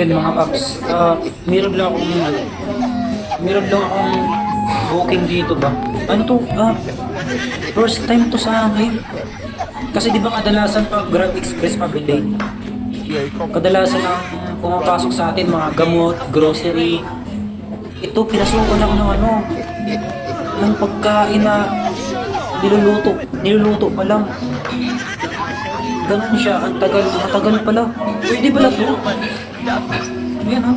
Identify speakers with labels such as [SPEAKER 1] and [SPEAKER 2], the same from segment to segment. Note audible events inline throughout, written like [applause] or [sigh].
[SPEAKER 1] Yan mga paps. Ah, meron lang akong ano, meron lang akong booking dito ba? Ano to? Ah, first time to sa akin. Kasi di ba kadalasan pag Grab Express pabili, kadalasan ang pumapasok sa atin mga gamot, grocery. Ito, pinasukan ako ng ano, ng pagkain na niluluto. Niluluto pa lang. Ganun siya, ang tagal, matagal pala. Pwede pala to. Ayan ha.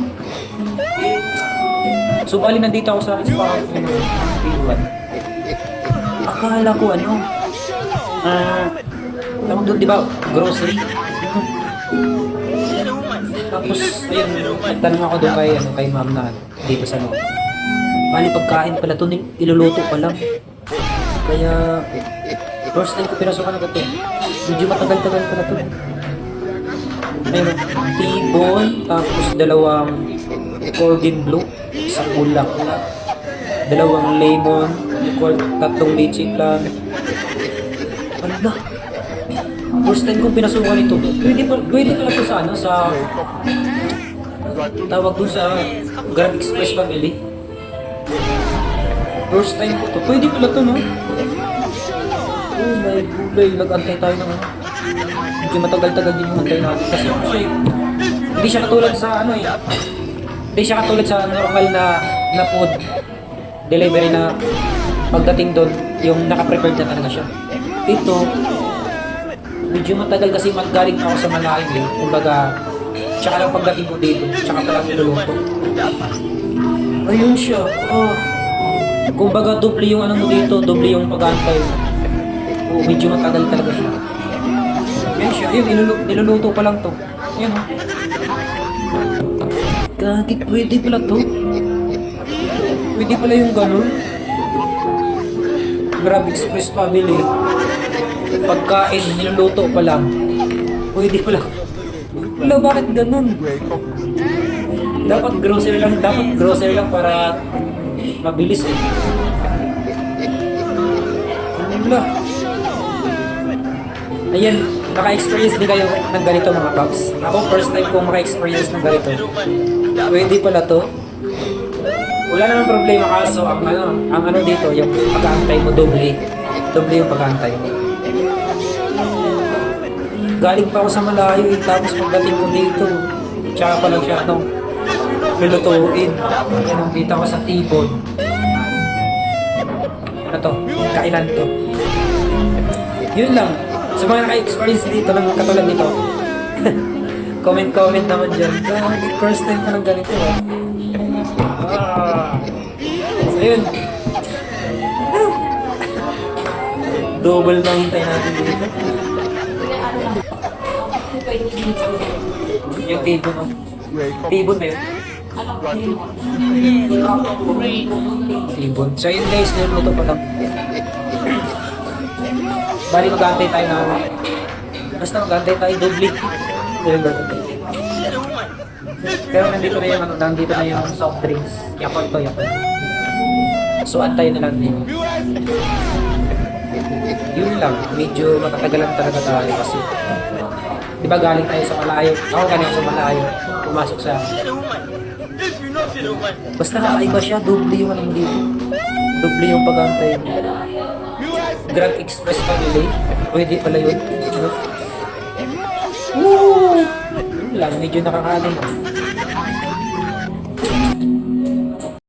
[SPEAKER 1] So, bali nandito ako sa P1. Akala ko ano, ah, tawag doon, di ba, grocery. Tapos, ayun, nagtanong ako doon kay, ano, kay ma'am na dito sa loob. Bali, pagkain pala to, iluluto pa lang. Kaya, first time ko pinasukan agad to. Medyo matagal-tagal pala to. Ayun, T-bone, tapos dalawang Corgin Blue, sa bulak dalawang lemon, tatlong lychee plan. Ano? First time kong pinasukan ito. Pwede pa, pwede pala to sa ano, sa tawag doon sa Grab Express Family. First time ko to. Pwede pala to, no? Oh my gulay, nag-antay tayo ng ano. Medyo matagal-tagal din yung antay natin. Kasi kasi, hindi siya katulad sa ano eh. Hindi siya katulad sa normal na na food delivery na pagdating doon, yung naka-prepared na talaga siya. Ito, medyo matagal kasi magaling ako sa malaking eh. Kumbaga, tsaka lang pagdating ko dito, tsaka pa lang niluluto. Ayun siya. Oh. Kumbaga, doble yung ano mo dito, doble yung pag-antay. Oo, medyo matagal talaga siya. Yan siya. Ayun, nilulu- niluluto pa lang to. Ayun oh. Gagi, pwede pala to. Pwede pala yung ganun. Grab Express Family. Pagkain, niluluto pa lang. Pwede pala. Wala, bakit ganun? Dapat grocery lang, dapat grocery lang para mabilis eh. Wala. Ayan, naka-experience din kayo ng ganito mga paps. Ako first time kong maka-experience ng ganito. Pwede pala to. Wala namang problema kaso ang ano, ang ano dito, yung pag-aantay mo doble. Doble yung pag-aantay mo. Galing pa ako sa malayo eh, tapos pagdating ko dito, tsaka pa lang siya ano, lulutuin. Yan kita ko sa tibon. Ano to? Kailan to? Yun lang. Sa mga naka-experience dito ng katulad nito, [laughs] comment-comment naman dyan. Gagi, first time pa ng ganito ah. Ah. So yun. [laughs] Double na hintay natin dito. Yung tibon oh. Tibon ba yun? Tibon. So yun guys, niluluto pa lang. Bali mag-antay tayo na Basta mag-antay tayo doble. Pero nandito na yung ano, nandito na yung soft drinks. Yakon to, yakon. So antay na lang din. Yun lang, medyo matatagalan talaga tayo kasi di ba galing tayo sa malayo? Ako galing sa malayo, pumasok sa Basta kakaiba siya, doble yung ano dito. Doble yung pag-antay. Grab Express Family, pwede pala yun. Ano? Woo! Lang, medyo nakakalim.